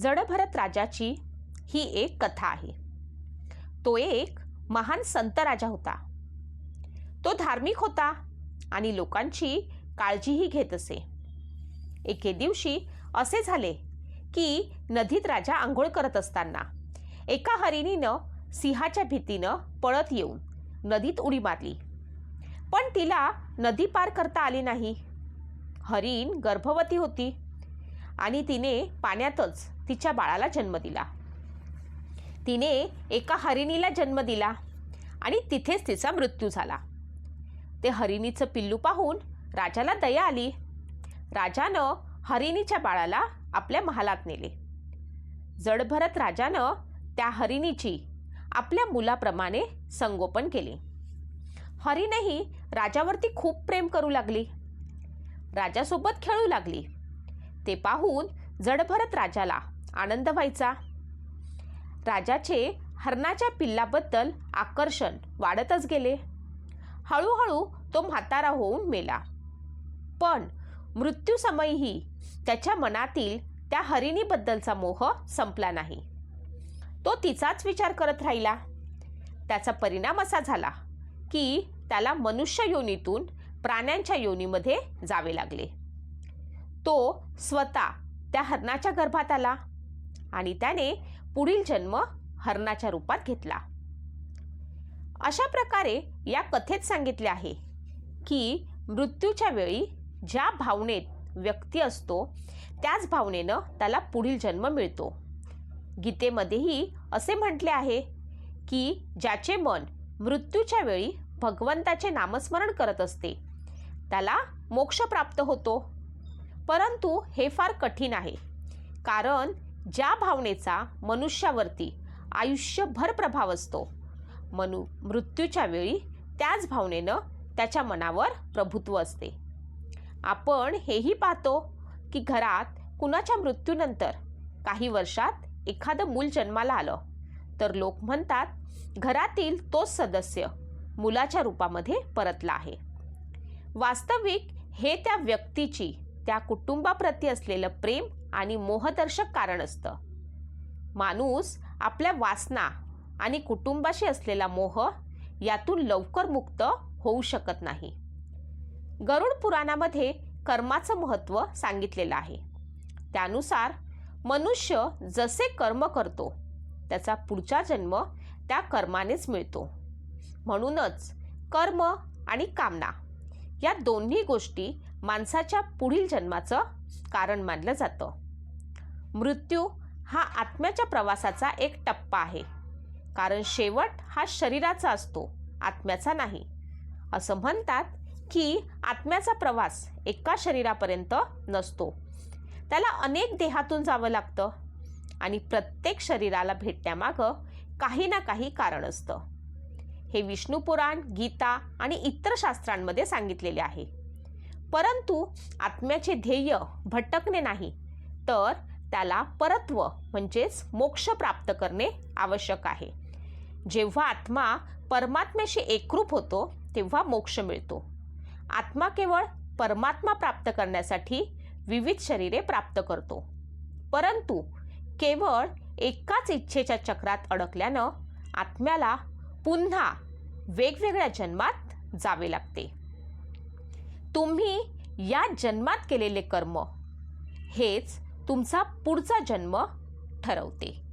जडभरत राजाची ही एक कथा आहे. तो एक महान संत राजा होता. तो धार्मिक होता आणि लोकांची काळजीही घेत असे. एके दिवशी असे झाले की नदीत राजा आंघोळ करत असताना एका हरिणीनं सिंहाच्या भीतीनं पळत येऊन नदीत उडी मारली. पण तिला नदी पार करता आली नाही. हरिण गर्भवती होती आणि तिने पाण्यातच तिच्या बाळाला जन्म दिला. तिने एका हरिणीला जन्म दिला आणि तिथेच तिचा मृत्यू झाला. ते हरिणीचं पिल्लू पाहून राजाला दया आली. राजानं हरिणीच्या बाळाला आपल्या महालात नेले. जडभरत राजानं त्या हरिणीची आपल्या मुलाप्रमाणे संगोपन केले. हरिणही राजावरती खूप प्रेम करू लागली. राजासोबत खेळू लागली. ते पाहून जडभरत राजाला आनंद व्हायचा. राजाचे हरणाच्या पिल्लाबद्दल आकर्षण वाढतच गेले. हळूहळू तो म्हातारा होऊन मेला. पण मृत्यूसमयीही त्याच्या मनातील त्या हरिणीबद्दलचा मोह संपला नाही. तो तिचाच विचार करत राहिला. त्याचा परिणाम असा झाला की त्याला मनुष्य योनीतून प्राण्यांच्या योनीमध्ये जावे लागले. तो स्वतः त्या हरणाच्या गर्भात आला. आणि त्याने पुढील जन्म हरणाच्या रूपात घेतला. अशा प्रकारे या कथेत सांगितले आहे की मृत्यूच्या वेळी ज्या भावनेत व्यक्ती असतो त्याच भावनेनं त्याला पुढील जन्म मिळतो. गीतेमध्येही असे म्हटले आहे की ज्याचे मन मृत्यूच्या वेळी भगवंताचे नामस्मरण करत असते त्याला मोक्ष प्राप्त होतो. परंतु हे फार कठीण आहे कारण ज्या भावनेचा मनुष्यावरती आयुष्यभर प्रभाव असतो मनु मृत्यूच्या वेळी त्याच भावनेनं त्याच्या मनावर प्रभुत्व असते. आपण हेही पाहतो की घरात कुणाच्या मृत्यूनंतर काही वर्षात एखादं मूल जन्माला आलं तर लोक म्हणतात घरातील तोच सदस्य मुलाच्या रूपामध्ये परतला आहे. वास्तविक हे त्या व्यक्तीची त्या कुटुंबाप्रती असलेलं प्रेम आणि मोहदर्शक कारण असतं. माणूस आपल्या वासना आणि कुटुंबाशी असलेला मोह यातून लवकर मुक्त होऊ शकत नाही. गरुड पुराणामध्ये कर्माचं महत्त्व सांगितलेलं आहे. त्यानुसार मनुष्य जसे कर्म करतो त्याचा पुढचा जन्म त्या कर्मानेच मिळतो. म्हणूनच कर्म आणि कामना या दोन्ही गोष्टी माणसाच्या पुढील जन्माचं कारण मानलं जातं. मृत्यू हा आत्म्याच्या प्रवासाचा एक टप्पा आहे. कारण शेवट हा शरीराचा असतो आत्म्याचा नाही. असं म्हणतात की आत्म्याचा प्रवास एका शरीरापर्यंत नसतो. त्याला अनेक देहातून जावं लागतं आणि प्रत्येक शरीराला भेटण्यामागं काही ना काही कारण असतं. हे विष्णू पुराण गीता आणि इतर शास्त्रांमध्ये सांगितलेले आहे. परंतु आत्म्याचे ध्येय भटकणे नाही तर त्याला परत्व म्हणजेच मोक्ष प्राप्त करणे आवश्यक आहे. जेव्हा आत्मा परमात्म्याशी एकरूप होतो तेव्हा मोक्ष मिळतो. आत्मा केवळ परमात्मा प्राप्त करण्यासाठी विविध शरीरे प्राप्त करतो. परंतु केवळ एकाच इच्छेच्या चक्रात अडकल्यानं आत्म्याला पुन्हा वेगवेगळ्या जन्मात जावे लागते. तुम्ही या जन्मात केलेले कर्म हेच तुमचा पुढचा जन्म ठरवते.